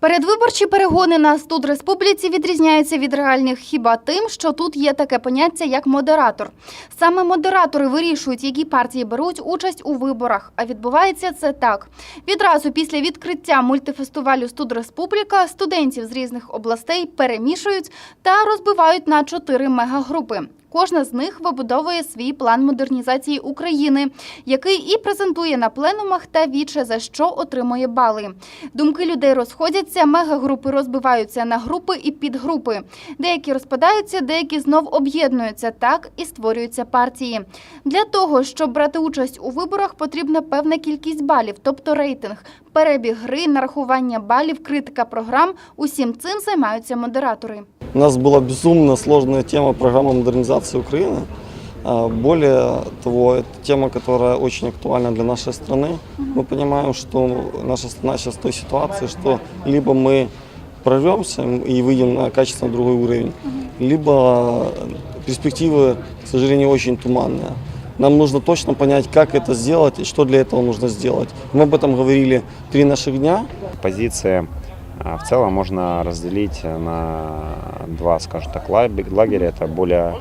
Передвиборчі перегони на студреспубліці відрізняються від реальних хіба тим, що тут є таке поняття як модератор. Саме модератори вирішують, які партії беруть участь у виборах. А відбувається це так: відразу після відкриття мультифестивалю Студреспубліка студентів з різних областей перемішують та розбивають на чотири мегагрупи. Кожна з них вибудовує свій план модернізації України, який і презентує на пленумах та віче за що отримує бали. Думки людей розходяться, мегагрупи розбиваються на групи і підгрупи. Деякі розпадаються, деякі знов об'єднуються. Так і створюються партії. Для того, щоб брати участь у виборах, потрібна певна кількість балів, тобто рейтинг, перебіг гри, нарахування балів, критика програм. Усім цим займаються модератори. У нас была безумно сложная тема программы модернизации Украины. А, Более того, это тема, которая очень актуальна для нашей страны. Мы понимаем, что наша страна сейчас в той ситуации, что либо мы прорвемся и выйдем на качественно другой уровень, либо перспективы, к сожалению, очень туманные. Нам нужно точно понять, как это сделать и что для этого нужно сделать. Мы об этом говорили три наших дня. Позиции а, в целом можно разделить на два, скажем так, лагеря. Это более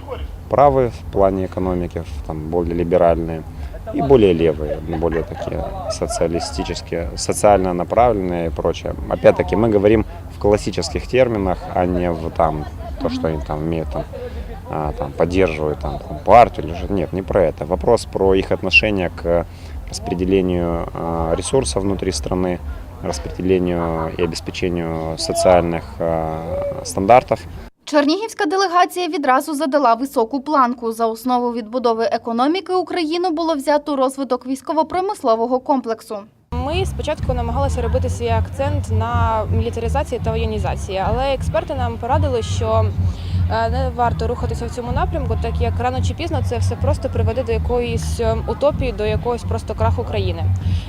правые в плане экономики, там более либеральные, и более левые, более такие социалистические, социально направленные и прочее. Опять-таки мы говорим в классических терминах, а не в там то, что они там имеют там, а, там поддерживают там, партию или же нет, не про это. Вопрос про их отношение к распределению а, ресурсов внутри страны, распределению и обеспечению социальных а, стандартов. Чернігівська делегація відразу задала високу планку. За основу відбудови економіки України було взято розвиток військово-промислового комплексу. Ми спочатку намагалися робити свій акцент на мілітаризації та воєнізації, але експерти нам порадили, що не варто рухатися в цьому напрямку, так як рано чи пізно це все просто приведе до якоїсь е, утопії, до якогось просто краху країни.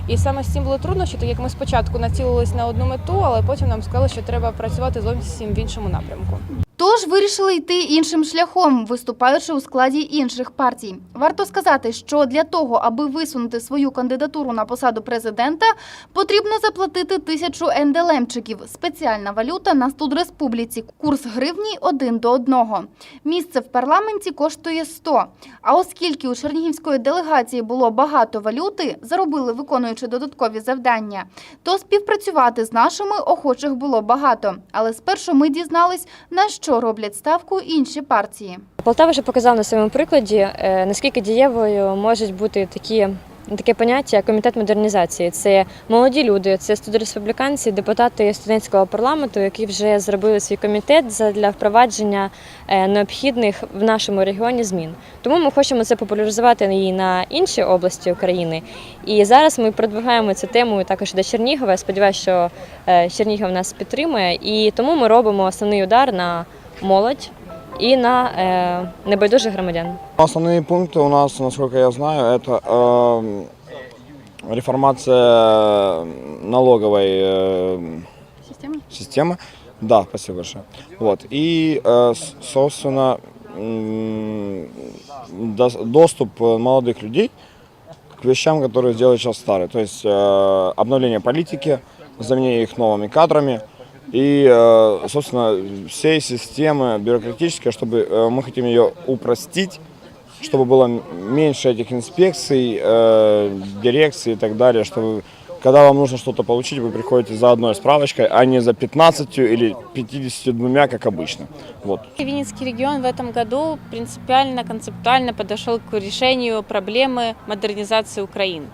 І саме з цим було труднощі, так як ми спочатку націлились на одну мету, але потім нам сказали, що треба працювати зовсім в іншому напрямку. Тож вирішили йти іншим шляхом, виступаючи у складі інших партій. Варто сказати, що для того, аби висунути свою кандидатуру на посаду президента, потрібно заплатити тисячу енделемчиків. Спеціальна валюта на студреспубліці. Курс гривні один до одного. Місце в парламенті коштує 100. А оскільки у чернігівської делегації було багато валюти, заробили виконуючи додаткові завдання, то співпрацювати з нашими охочих було багато. Але спершу ми дізнались, на що роблять ставку інші партії. Полтава вже показав на своєму прикладі, е, наскільки дієвою можуть бути такі. Таке поняття як комітет модернізації. Це молоді люди, це студреспубліканці, депутати студентського парламенту, які вже зробили свій комітет для впровадження е, необхідних в нашому регіоні змін. Тому ми хочемо це популяризувати і на інші області України. І зараз ми продвигаємо цю тему також до Чернігова. Сподіваюся, що е, Чернігів нас підтримує, і тому ми робимо основний удар на молодь і на е, небайдужих громадян. Основные пункты у нас, насколько я знаю, это эм, реформация налоговой э, системы. Да, спасибо большое. Вот. И, э, с- собственно, м, дос- доступ э, молодых людей к вещам, которые делают сейчас старые. То есть э, обновление политики, заменение их новыми кадрами и, э, собственно, всей системы бюрократической, чтобы э, мы хотим ее упростить, чтобы было меньше этих инспекций, э, дирекций и так далее, чтобы когда вам нужно что-то получить, вы приходите за одной справочкой, а не за 15 или 52, как обычно. Вот. Винницкий регион в этом году принципиально, концептуально подошел к решению проблемы модернизации Украины.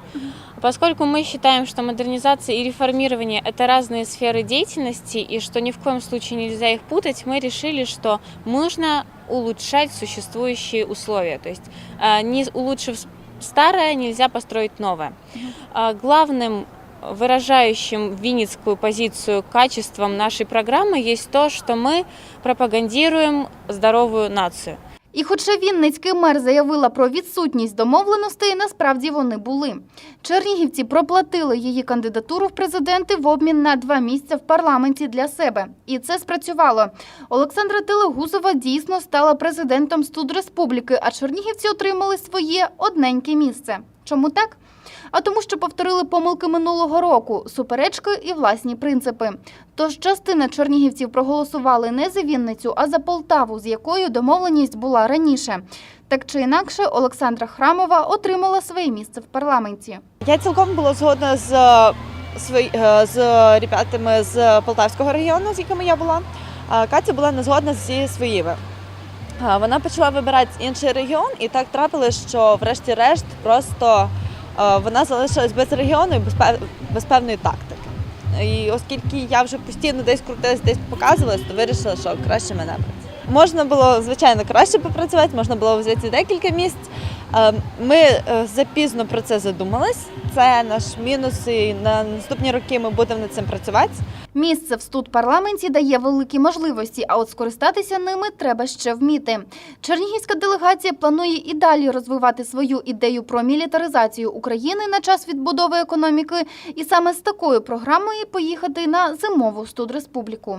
Поскольку мы считаем, что модернизация и реформирование – это разные сферы деятельности, и что ни в коем случае нельзя их путать, мы решили, что нужно улучшать существующие условия. То есть, э, не улучшив старое, нельзя построить новое. А Главным выражающим винницкую позицию качеством нашей программы есть то, что мы пропагандируем здоровую нацию. І хоча Вінницький мер заявила про відсутність домовленостей, насправді вони були. Чернігівці проплатили її кандидатуру в президенти в обмін на два місця в парламенті для себе. І це спрацювало. Олександра Телегузова дійсно стала президентом студреспубліки, а чернігівці отримали своє одненьке місце. Чому так? а тому, що повторили помилки минулого року, суперечки і власні принципи. Тож частина чернігівців проголосували не за Вінницю, а за Полтаву, з якою домовленість була раніше. Так чи інакше, Олександра Храмова отримала своє місце в парламенті. Я цілком була згодна з, е, е, з ребятами з Полтавського регіону, з якими я була. Катя була не згодна зі своїми. Вона почала вибирати інший регіон, і так трапилось, що врешті-решт просто вона залишилась без регіону і без, пев- без певної тактики. І оскільки я вже постійно десь крутилась, десь показувалась, то вирішила, що краще мене брати. Можна було, звичайно, краще попрацювати, можна було взяти декілька місць. Е, Ми е, запізно про це задумались. Це наш мінус, і на наступні роки ми будемо над цим працювати. Місце в студпарламенті дає великі можливості, а от скористатися ними треба ще вміти. Чернігівська делегація планує і далі розвивати свою ідею про мілітаризацію України на час відбудови економіки, і саме з такою програмою поїхати на зимову студреспубліку.